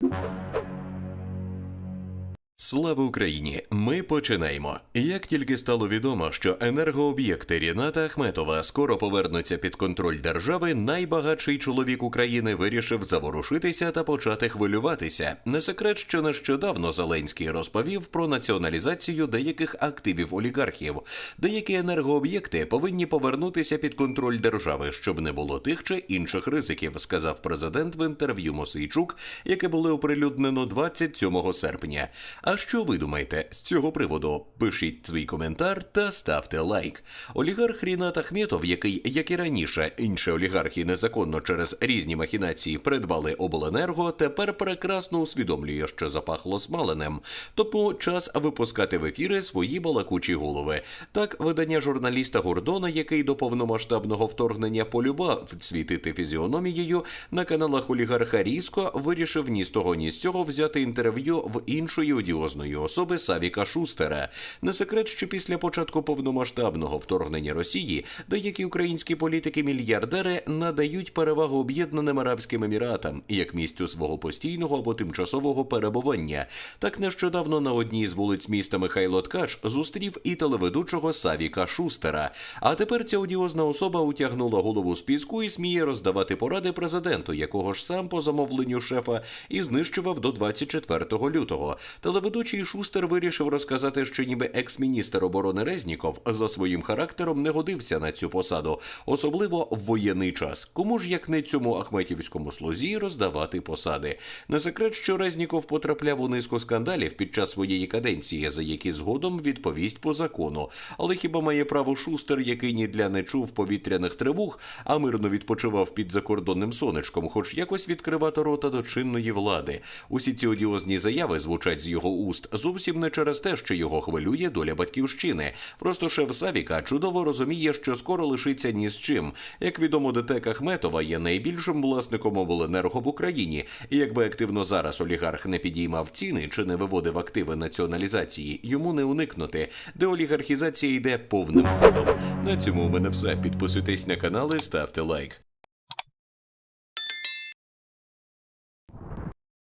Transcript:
you Слава Україні! Ми починаємо. Як тільки стало відомо, що енергооб'єкти Ріната Ахметова скоро повернуться під контроль держави, найбагатший чоловік України вирішив заворушитися та почати хвилюватися. Не секрет, що нещодавно Зеленський розповів про націоналізацію деяких активів олігархів. Деякі енергооб'єкти повинні повернутися під контроль держави, щоб не було тих чи інших ризиків, сказав президент в інтерв'ю Мосейчук, яке було оприлюднено 27 серпня. А що ви думаєте з цього приводу? Пишіть свій коментар та ставте лайк. Олігарх Рінат Ахметов, який, як і раніше, інші олігархи незаконно через різні махінації придбали обленерго, тепер прекрасно усвідомлює, що запахло смаленим. Тому час випускати в ефіри свої балакучі голови. Так, видання журналіста Гордона, який до повномасштабного вторгнення полюбав світити фізіономією, на каналах олігарха Різко вирішив ні з того, ні з цього взяти інтерв'ю в іншої одіозної особи Савіка Шустера. Не секрет, що після початку повномасштабного вторгнення Росії деякі українські політики-мільярдери надають перевагу Об'єднаним Арабським Еміратам як місцю свого постійного або тимчасового перебування. Так нещодавно на одній з вулиць міста Михайло Ткач зустрів і телеведучого Савіка Шустера. А тепер ця одіозна особа утягнула голову з і сміє роздавати поради президенту, якого ж сам по замовленню шефа і знищував до 24 лютого. Телеведучий Шустер вирішив розказати, що ніби екс-міністр оборони Резніков за своїм характером не годився на цю посаду, особливо в воєнний час. Кому ж як не цьому ахметівському слузі роздавати посади? Не секрет, що Резніков потрапляв у низку скандалів під час своєї каденції, за які згодом відповість по закону. Але хіба має право Шустер, який ні для не чув повітряних тривог, а мирно відпочивав під закордонним сонечком, хоч якось відкривати рота до чинної влади? Усі ці одіозні заяви звучать з його уст зовсім не через те, що його хвилює доля батьківщини. Просто шеф Савіка чудово розуміє, що скоро лишиться ні з чим. Як відомо, ДТЕК Ахметова є найбільшим власником обленерго в Україні. І якби активно зараз олігарх не підіймав ціни чи не виводив активи націоналізації, йому не уникнути, де олігархізація йде повним ходом. На цьому у мене все. Підписуйтесь на канал і ставте лайк.